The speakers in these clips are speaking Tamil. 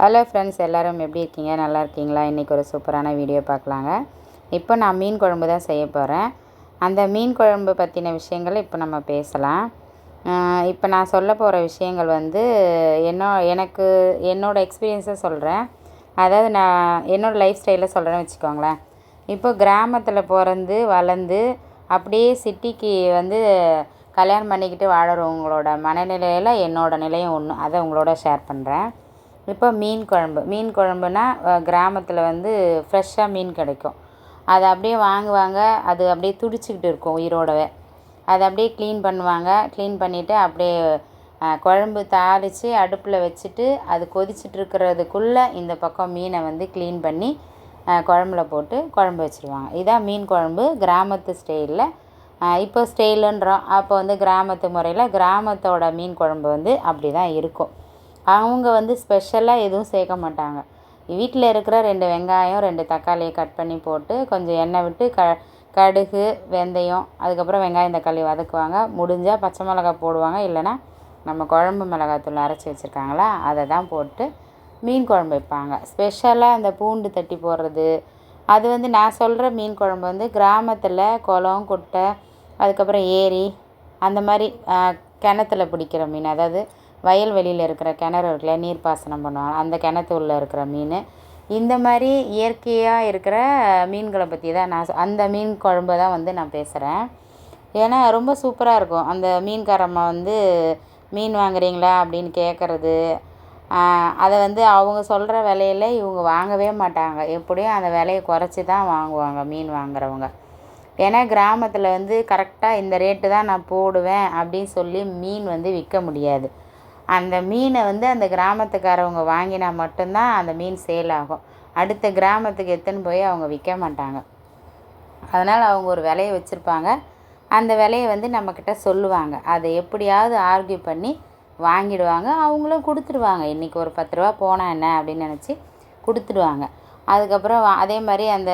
ஹலோ ஃப்ரெண்ட்ஸ் எல்லோரும் எப்படி இருக்கீங்க? நல்லா இருக்கீங்களா? இன்றைக்கி ஒரு சூப்பரான வீடியோ பார்க்கலாங்க. இப்போ நான் மீன் குழம்பு தான் செய்ய போகிறேன் அந்த மீன் குழம்பு பற்றின விஷயங்களை இப்போ நம்ம பேசலாம். இப்போ நான் சொல்ல போகிற விஷயங்கள் வந்து என்ன எனக்கு என்னோடய எக்ஸ்பீரியன்ஸை சொல்கிறேன் அதாவது நான் என்னோடய லைஃப் ஸ்டைலில் சொல்கிறேன்னு வச்சுக்கோங்களேன். இப்போ கிராமத்தில் பிறந்து வளர்ந்து அப்படியே சிட்டிக்கு வந்து கல்யாணம் பண்ணிக்கிட்டு வாழறவங்களோட மனநிலையில் என்னோடய நிலையும் ஒன்று அதை உங்களோட ஷேர் பண்ணுறேன் இப்போ மீன் குழம்பு. மீன் குழம்புனா கிராமத்தில் வந்து ஃப்ரெஷ்ஷாக மீன் கிடைக்கும். அதை அப்படியே வாங்குவாங்க. அது அப்படியே துடிச்சிக்கிட்டு இருக்கும் உயிரோடவே. அதை அப்படியே க்ளீன் பண்ணுவாங்க. க்ளீன் பண்ணிவிட்டு அப்படியே குழம்பு தாளித்து அடுப்பில் வச்சுட்டு அது கொதிச்சிட்டு இருக்கிறதுக்குள்ளே இந்த பக்கம் மீனை வந்து க்ளீன் பண்ணி குழம்புல போட்டு குழம்பு வச்சுருவாங்க. இதான் மீன் குழம்பு கிராமத்து ஸ்டைலில் இப்போ ஸ்டைலுன்றோம் அப்போ வந்து கிராமத்து முறையில் கிராமத்தோட மீன் குழம்பு வந்து அப்படி தான் இருக்கும். அவங்க வந்து ஸ்பெஷலாக எதுவும் சேர்க்க மாட்டாங்க. வீட்டில் இருக்கிற ரெண்டு வெங்காயம் ரெண்டு தக்காளியை கட் பண்ணி போட்டு கொஞ்சம் எண்ணெய் விட்டு க கடுகு வெந்தயம் அதுக்கப்புறம் வெங்காயம் தக்காளி வதக்குவாங்க. முடிஞ்சால் பச்சை மிளகா போடுவாங்க. இல்லைன்னா நம்ம குழம்பு மிளகாத்தூள் அரைச்சி வச்சுருக்காங்களா அதை தான் போட்டு மீன் குழம்பு வைப்பாங்க. ஸ்பெஷலாக அந்த பூண்டு தட்டி போடுறது. அது வந்து நான் சொல்கிற மீன் குழம்பு வந்து கிராமத்தில் குளம் குட்டை அதுக்கப்புறம் ஏரி அந்த மாதிரி கிணத்துல பிடிக்கிற மீன். அதாவது வயல்வெளியில் இருக்கிற கிணறு இருக்குல்ல நீர்ப்பாசனம் பண்ணுவாங்க. அந்த கிணத்து உள்ளே இருக்கிற மீன். இந்த மாதிரி இயற்கையாக இருக்கிற மீன்களை பற்றி தான் நான் அந்த மீன் குழம்பு தான் வந்து நான் பேசுகிறேன் ஏன்னா ரொம்ப சூப்பராக இருக்கும். அந்த மீன்காரம்மா வந்து மீன் வாங்குறீங்களா? அப்படின்னு கேட்குறது அதை வந்து அவங்க சொல்கிற விலையில இவங்க வாங்கவே மாட்டாங்க. எப்படியும் அந்த விலையை குறைச்சி தான் வாங்குவாங்க மீன் வாங்குறவங்க. ஏன்னா கிராமத்தில் வந்து கரெக்டாக இந்த ரேட்டு தான் நான் போடுவேன் அப்படின்னு சொல்லி மீன் வந்து விற்க முடியாது. அந்த மீனை வந்து அந்த கிராமத்துக்காரவங்க வாங்கினா மட்டும்தான் அந்த மீன் சேல் ஆகும். அடுத்த கிராமத்துக்கு எடுத்துன்னு போய் அவங்க விற்க மாட்டாங்க. அதனால் அவங்க ஒரு விலையை வச்சுருப்பாங்க. அந்த விலையை வந்து நம்மக்கிட்ட சொல்லுவாங்க. அதை எப்படியாவது ஆர்கியூ பண்ணி வாங்கிடுவாங்க. அவங்களும் கொடுத்துருவாங்க இன்றைக்கி ஒரு பத்து ரூபா போனால் என்ன அப்படின்னு நினச்சி கொடுத்துடுவாங்க. அதுக்கப்புறம் அதே மாதிரி அந்த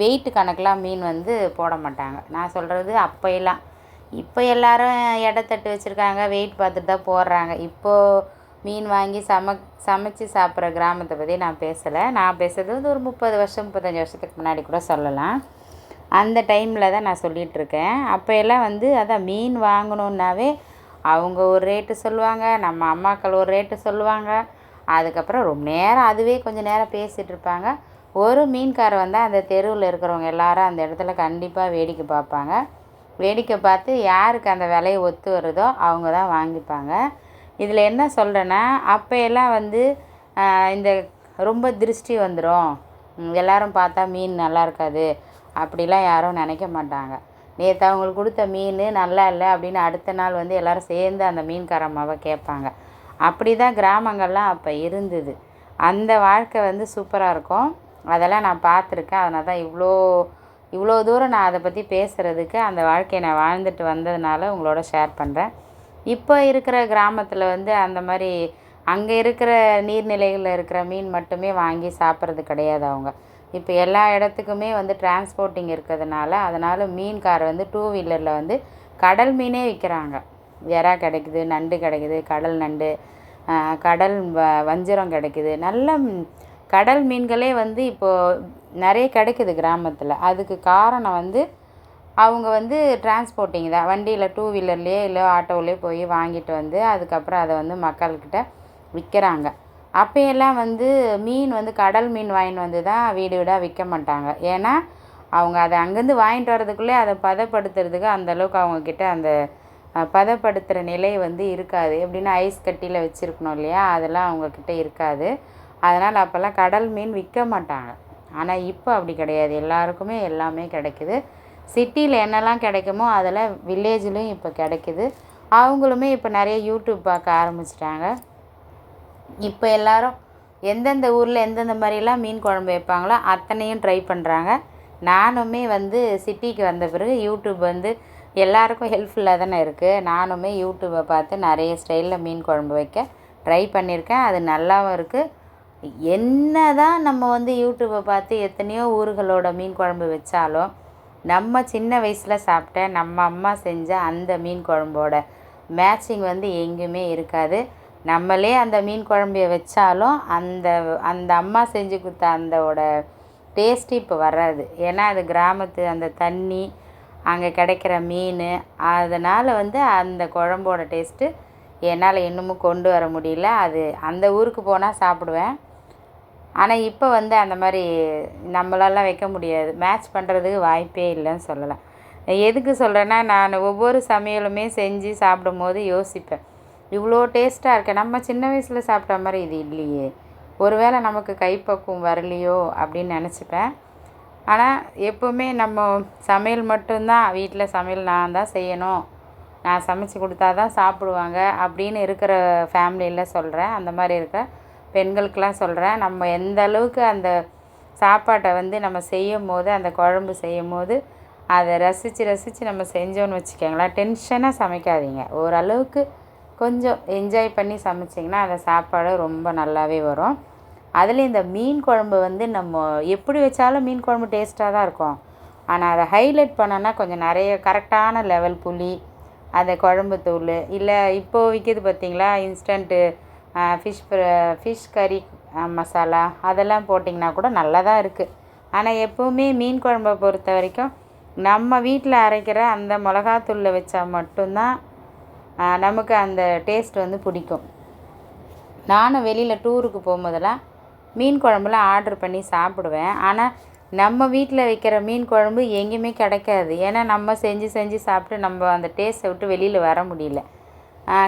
வெயிட்டு கணக்கெலாம் மீன் வந்து போட மாட்டாங்க. நான் சொல்கிறது அப்போயெல்லாம். இப்போ எல்லோரும் தட்டு வச்சுருக்காங்க வெயிட் பார்த்துட்டு தான் போடுறாங்க. இப்போது மீன் வாங்கி சம சமைச்சி சாப்பிட்ற கிராமத்தை பற்றி நான் பேசலை. நான் பேசுகிறது வந்து ஒரு முப்பது வருஷம் முப்பத்தஞ்சு வருஷத்துக்கு முன்னாடி கூட சொல்லலாம். அந்த டைமில் தான் நான் சொல்லிகிட்ருக்கேன் அப்போ எல்லாம் வந்து அதான் மீன் வாங்கணுன்னாவே அவங்க ஒரு ரேட்டு சொல்லுவாங்க நம்ம அம்மாக்கள் ஒரு ரேட்டு சொல்லுவாங்க. அதுக்கப்புறம் ரொம்ப நேரம் அதுவே கொஞ்சம் நேரம் பேசிகிட்டு இருப்பாங்க. ஒரு மீன்காரர் வந்தால் அந்த தெருவில் இருக்கிறவங்க எல்லாரும் அந்த இடத்துல கண்டிப்பாக வேடிக்கை பார்ப்பாங்க. வேடிக்கை பார்த்து யாருக்கு அந்த விலையை ஒத்து வருதோ அவங்க தான் வாங்கிப்பாங்க. இதில் என்ன சொல்கிறேன்னா அப்போயெல்லாம் வந்து இந்த ரொம்ப திருஷ்டி வந்துடும் எல்லோரும் பார்த்தா மீன் நல்லா இருக்காது. அப்படிலாம் யாரும் நினைக்க மாட்டாங்க. நேற்று அவங்களுக்கு கொடுத்த மீன் நல்லா இல்லை அப்படின்னு அடுத்த நாள் வந்து எல்லோரும் சேர்ந்து அந்த மீன்காரம்மாவை கேட்பாங்க. அப்படி தான் கிராமங்கள்லாம் அப்போ இருந்தது. அந்த வாழ்க்கை வந்து சூப்பராக இருக்கும். அதெல்லாம் நான் பார்த்துருக்கேன். அதனால் தான் இவ்வளோ இவ்வளோ தூரம் நான் அதை பற்றி பேசுகிறதுக்கு அந்த வாழ்க்கையை நான் வாழ்ந்துட்டு வந்ததுனால உங்களோட ஷேர் பண்ணுறேன். இப்போ இருக்கிற கிராமத்தில் வந்து அந்த மாதிரி அங்கே இருக்கிற நீர்நிலைகளில் இருக்கிற மீன் மட்டுமே வாங்கி சாப்பிட்றது கிடையாது அவங்க. இப்போ எல்லா இடத்துக்குமே வந்து டிரான்ஸ்போர்ட்டிங் இருக்கிறதுனால அதனால் மீன்கார் வந்து டூ வீலரில் வந்து கடல் மீனே விற்கிறாங்க. எறா கிடைக்குது நண்டு கிடைக்குது கடல் நண்டு கடல் வ வஞ்சிரம் கிடைக்குது. நல்ல கடல் மீன்களே வந்து இப்போது நிறைய கிடைக்குது கிராமத்தில். அதுக்கு காரணம் வந்து அவங்க வந்து டிரான்ஸ்போர்ட்டிங் தான். வண்டியில் டூ வீலர்லேயே இல்லை ஆட்டோவிலே போய் வாங்கிட்டு வந்து அதுக்கப்புறம் அதை வந்து மக்கள்கிட்ட விற்கிறாங்க அப்போயெல்லாம் வந்து மீன் வந்து கடல் மீன் வாங்கிட்டு வந்து தான் வீடு வீடாக விற்க மாட்டாங்க. ஏன்னா அவங்க அதை அங்கேருந்து வாங்கிட்டு வரதுக்குள்ளே அதை பதப்படுத்துறதுக்கு அந்தளவுக்கு அவங்கக்கிட்ட அந்த பதப்படுத்துகிற நிலை வந்து இருக்காது. எப்படின்னா ஐஸ் கட்டியில் வச்சுருக்கணும் இல்லையா? அதெல்லாம் அவங்கக்கிட்ட இருக்காது. அதனால் அப்போல்லாம் கடல் மீன் விற்க மாட்டாங்க. ஆனால் இப்போ அப்படி கிடையாது. எல்லாருக்குமே எல்லாமே கிடைக்குது. சிட்டியில் என்னெல்லாம் கிடைக்குமோ அதில் வில்லேஜ்லேயும் இப்போ கிடைக்குது. அவங்களுமே இப்போ நிறைய யூடியூப் பார்க்க ஆரம்பிச்சிட்டாங்க. இப்போ எல்லோரும் எந்தெந்த ஊரில் எந்தெந்த மாதிரிலாம் மீன் குழம்பு வைப்பாங்களோ அத்தனையும் ட்ரை பண்ணுறாங்க நானுமே வந்து சிட்டிக்கு வந்த பிறகு யூடியூப் வந்து எல்லாருக்கும் ஹெல்ப்ஃபுல்லாக தானே இருக்குது நானுமே யூடியூப்பை பார்த்து நிறைய ஸ்டைலில் மீன் குழம்பு வைக்க ட்ரை பண்ணியிருக்கேன். அது நல்லாவும் இருக்குது என்ன தான் நம்ம வந்து யூடியூப்பை பார்த்து எத்தனையோ ஊர்களோட மீன் குழம்பு வச்சாலும் நம்ம சின்ன வயசில் சாப்பிட்ட நம்ம அம்மா செஞ்ச அந்த மீன் குழம்போட மேட்சிங் வந்து எங்கேயுமே இருக்காது. நம்மளே அந்த மீன் குழம்பைய வச்சாலும் அந்த அந்த அம்மா செஞ்சு கொடுத்த அந்தோட டேஸ்ட்டு இப்போ வராது. ஏன்னா அது கிராமத்து அந்த தண்ணி அங்கே கிடைக்கிற மீன் அதனால் வந்து அந்த குழம்போட டேஸ்ட்டு என்னால் இன்னமும் கொண்டு வர முடியல. அது அந்த ஊருக்கு போனால் சாப்பிடுவேன். ஆனால் இப்போ வந்து அந்த மாதிரி நம்மளாலாம் வைக்க முடியாது. மேட்ச் பண்ணுறதுக்கு வாய்ப்பே இல்லைன்னு சொல்லலாம் எதுக்கு சொல்கிறேன்னா நான் ஒவ்வொரு சமையலுமே செஞ்சு சாப்பிடும்போது யோசிப்பேன். இவ்வளோ டேஸ்ட்டாக இருக்கு நம்ம சின்ன வயசில் சாப்பிட்ட மாதிரி இது இல்லையே. ஒருவேளை நமக்கு கைப்பக்குவம் வரலையோ அப்படின்னு நினச்சிப்பேன். ஆனால் எப்போவுமே நம்ம சமையல் மட்டும்தான் வீட்டில் சமையல் நான் தான் செய்யணும். நான் சமைச்சு கொடுத்தா தான் சாப்பிடுவாங்க அப்படின்னு இருக்கிற ஃபேமிலியில் சொல்கிறேன் அந்த மாதிரி இருக்க பெண்களுக்கெலாம் சொல்கிறேன் நம்ம எந்த அளவுக்கு அந்த சாப்பாட்டை வந்து நம்ம செய்யும் போது அந்த குழம்பு செய்யும் போது அதை ரசித்து ரசித்து நம்ம செஞ்சோன்னு வச்சுக்கோங்களேன் டென்ஷனாக சமைக்காதீங்க. ஓரளவுக்கு கொஞ்சம் என்ஜாய் பண்ணி சமைச்சிங்கன்னா அந்த சாப்பாடு ரொம்ப நல்லாவே வரும். அதுலேயும் இந்த மீன் குழம்பு வந்து நம்ம எப்படி வச்சாலும் மீன் குழம்பு டேஸ்ட்டாக தான் இருக்கும். ஆனால் அதை ஹைலைட் பண்ணோன்னா கொஞ்சம் நிறைய கரெக்டான லெவல் புளி அந்த குழம்பு தூள் இல்லை இப்போது விற்கிது பார்த்தீங்களா இன்ஸ்டண்ட்டு ஃபிஷ் ஃபிஷ் கறி மசாலா அதெல்லாம் போட்டிங்கன்னா கூட நல்லா தான் இருக்குது ஆனால் எப்போவுமே மீன் குழம்பை பொறுத்த வரைக்கும் நம்ம வீட்டில் அரைக்கிற அந்த மிளகாத்தூளில் வச்சா மட்டும்தான் நமக்கு அந்த டேஸ்ட் வந்து பிடிக்கும். நானும் வெளியில் டூருக்கு போகும்போதெல்லாம் மீன் குழம்புலாம் ஆர்ட்ரு பண்ணி சாப்பிடுவேன். ஆனால் நம்ம வீட்டில் வைக்கிற மீன் குழம்பு எங்கேயுமே கிடைக்காது. ஏன்னா நம்ம செஞ்சு செஞ்சு சாப்பிட்டு நம்ம அந்த டேஸ்ட்டை விட்டு வெளியில் வர முடியல.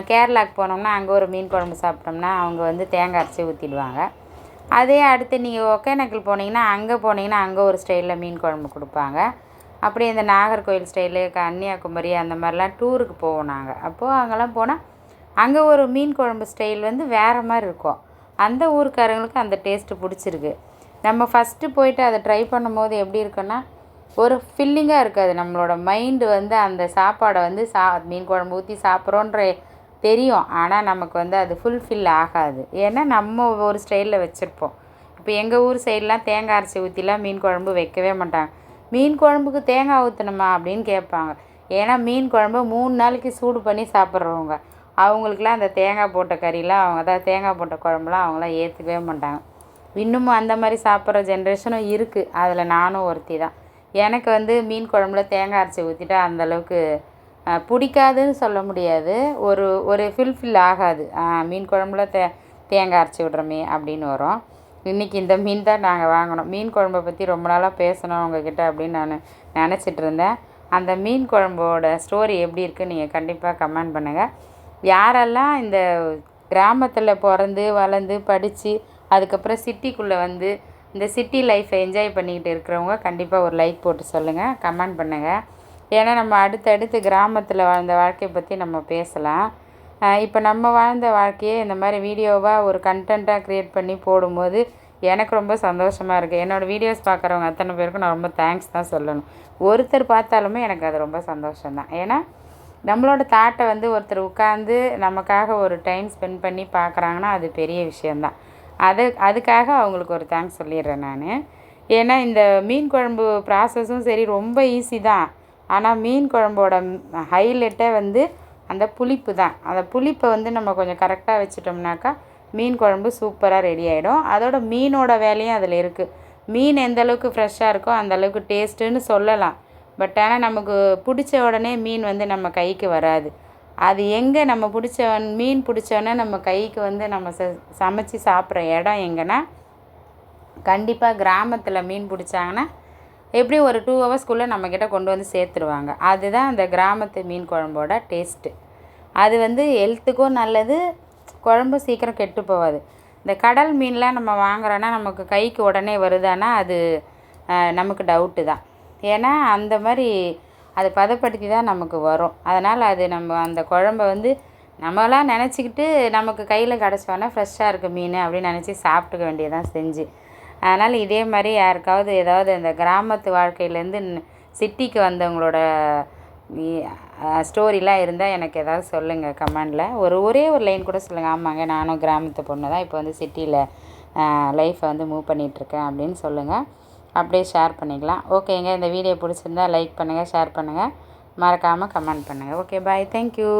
கேரளாவுக்கு போனோம்னா அங்கே ஒரு மீன் குழம்பு சாப்பிட்டோம்னா அவங்க வந்து தேங்காய் அரைச்சி ஊற்றிடுவாங்க அதே அடுத்து நீங்கள் ஒகேனக்கல் போனீங்கன்னா அங்கே போனீங்கன்னா அங்கே ஒரு ஸ்டைலில் மீன் குழம்பு கொடுப்பாங்க. அப்படி இந்த நாகர்கோவில் ஸ்டைலு கன்னியாகுமரி அந்த மாதிரிலாம் டூருக்கு போவோம் நாங்கள் அப்போது அங்கெல்லாம் போனால் அங்கே ஒரு மீன் குழம்பு ஸ்டைல் வந்து வேறு மாதிரி இருக்கும். அந்த ஊருக்காரங்களுக்கு அந்த டேஸ்ட்டு பிடிச்சிருக்கு. நம்ம ஃபஸ்ட்டு போயிட்டு அதை ட்ரை பண்ணும்போது எப்படி இருக்குன்னா ஒரு ஃபில்லிங்காக இருக்காது. நம்மளோட மைண்டு வந்து அந்த சாப்பாடை வந்து சா மீன் குழம்பு ஊற்றி சாப்பிட்றோன்ற தெரியும். ஆனால் நமக்கு வந்து அது ஃபுல்ஃபில் ஆகாது. ஏன்னா நம்ம ஒரு ஸ்டைலில் வச்சுருப்போம். இப்போ எங்கள் ஊர் சைட்லாம் தேங்காய் அரைச்சி ஊற்றிலாம் மீன் குழம்பு வைக்கவே மாட்டாங்க. மீன் குழம்புக்கு தேங்காய் ஊற்றணுமா அப்படின்னு கேட்பாங்க. ஏன்னா மீன் குழம்பு மூணு நாளைக்கு சூடு பண்ணி சாப்பிட்றவங்க. அவங்களுக்குலாம் அந்த தேங்காய் போட்ட கறிலாம் அவங்க அதாவது தேங்காய் போட்ட குழம்புலாம் அவங்களாம் ஏற்றுக்கவே மாட்டாங்க. இன்னமும் அந்த மாதிரி சாப்பிட்ற ஜென்ரேஷனும் இருக்குது அதில் நானும் ஒருத்தி தான் எனக்கு வந்து மீன் குழம்புல தேங்காய் அரைச்சி ஊற்றிட்டா அந்தளவுக்கு பிடிக்காதுன்னு சொல்ல முடியாது. ஒரு ஒரு ஃபில்ஃபில் ஆகாது. மீன் குழம்புல தே தேங்காய் அரைச்சி விட்றோமே அப்படின்னு வரும். இன்றைக்கி இந்த மீன் தான் நாங்கள் வாங்கினோம் மீன் குழம்பை பற்றி ரொம்ப நாளாக பேசணும் உங்ககிட்ட அப்படின்னு நான் நினச்சிட்டு இருந்தேன். அந்த மீன் குழம்போட ஸ்டோரி எப்படி இருக்குன்னு நீங்கள் கண்டிப்பாக கமெண்ட் பண்ணுங்கள் யாரெல்லாம் இந்த கிராமத்தில் பிறந்து வளர்ந்து படித்து அதுக்கப்புறம் சிட்டிக்குள்ளே வந்து இந்த சிட்டி லைஃப்பை என்ஜாய் பண்ணிக்கிட்டு இருக்கிறவங்க கண்டிப்பாக ஒரு லைக் போட்டு சொல்லுங்கள் கமெண்ட் பண்ணுங்கள் ஏன்னா நம்ம அடுத்தடுத்து கிராமத்தில் வாழ்ந்த வாழ்க்கையை பற்றி நம்ம பேசலாம். இப்போ நம்ம வாழ்ந்த வாழ்க்கையே இந்த மாதிரி வீடியோவாக ஒரு கண்டென்ட்டாக க்ரியேட் பண்ணி போடும்போது எனக்கு ரொம்ப சந்தோஷமாக இருக்குது என்னோடய வீடியோஸ் பார்க்குறவங்க அத்தனை பேருக்கும் நான் ரொம்ப தேங்க்ஸ் தான் சொல்லணும். ஒருத்தர் பார்த்தாலுமே எனக்கு அது ரொம்ப சந்தோஷம்தான். ஏன்னா நம்மளோட தாட்டை வந்து ஒருத்தர் உட்காந்து நமக்காக ஒரு டைம் ஸ்பெண்ட் பண்ணி பார்க்குறாங்கன்னா அது பெரிய விஷயந்தான் அது அதுக்காக அவங்களுக்கு ஒரு தேங்க்ஸ் சொல்லிடுறேன் நான். ஏன்னா இந்த மீன் குழம்பு ப்ராசஸும் சரி ரொம்ப ஈஸி தான். ஆனால் மீன் குழம்போட ஹைலைட்டே வந்து அந்த புளிப்பு தான். அந்த புளிப்பை வந்து நம்ம கொஞ்சம் கரெக்டாக வச்சிட்டோம்னாக்கா மீன் குழம்பு சூப்பராக ரெடி ஆகிடும் அதோட மீனோட வேலையும் அதில் இருக்குது மீன் எந்த அளவுக்கு ஃப்ரெஷ்ஷாக இருக்கோ அந்த அளவுக்கு டேஸ்ட்டுன்னு சொல்லலாம். பட் ஆனால் நமக்கு பிடிச்ச உடனே மீன் வந்து நம்ம கைக்கு வராது. அது எங்கே நம்ம பிடிச்ச மீன் பிடிச்சோன்னே நம்ம கைக்கு வந்து நம்ம ச சமைச்சி சாப்பிட்ற இடம் எங்கன்னா கண்டிப்பாக கிராமத்தில் மீன் பிடிச்சாங்கன்னா எப்படியும் ஒரு டூ ஹவர்ஸ்க்குள்ளே நம்மக்கிட்ட கொண்டு வந்து சேர்த்துருவாங்க. அதுதான் அந்த கிராமத்து மீன் குழம்போட டேஸ்ட்டு அது வந்து ஹெல்த்துக்கும் நல்லது குழம்பு சீக்கிரம் கெட்டு போகாது. இந்த கடல் மீன்லாம் நம்ம வாங்குறோன்னா நமக்கு கைக்கு உடனே வருதானா அது நமக்கு டவுட்டு தான். ஏன்னா அந்த மாதிரி அதை பதப்படுத்தி தான் நமக்கு வரும். அதனால் அது நம்ம அந்த குழம்ப வந்து நம்மளாம் நினச்சிக்கிட்டு நமக்கு கையில் கிடச்சோன்னா ஃப்ரெஷ்ஷாக இருக்குது மீன் அப்படின்னு நினச்சி சாப்பிட்டுக்க வேண்டியதான் செஞ்சு. அதனால் இதே மாதிரி யாருக்காவது ஏதாவது இந்த கிராமத்து வாழ்க்கையிலேருந்து சிட்டிக்கு வந்தவங்களோட ஸ்டோரிலாம் இருந்தால் எனக்கு ஏதாவது சொல்லுங்கள் கமெண்டில் ஒரு ஒரே ஒரு லைன் கூட சொல்லுங்கள் ஆமாங்க நானும் கிராமத்து பொண்ணு தான் இப்போ வந்து சிட்டியில் லைஃப்பை வந்து மூவ் பண்ணிகிட்ருக்கேன் அப்படின்னு சொல்லுங்கள் அப்படியே ஷேர் பண்ணிக்கலாம். ஓகேங்க இந்த வீடியோ பிடிச்சிருந்தா லைக் பண்ணுங்கள் ஷேர் பண்ணுங்கள் மறக்காமல் கமெண்ட் பண்ணுங்கள் ஓகே பாய் தேங்க்யூ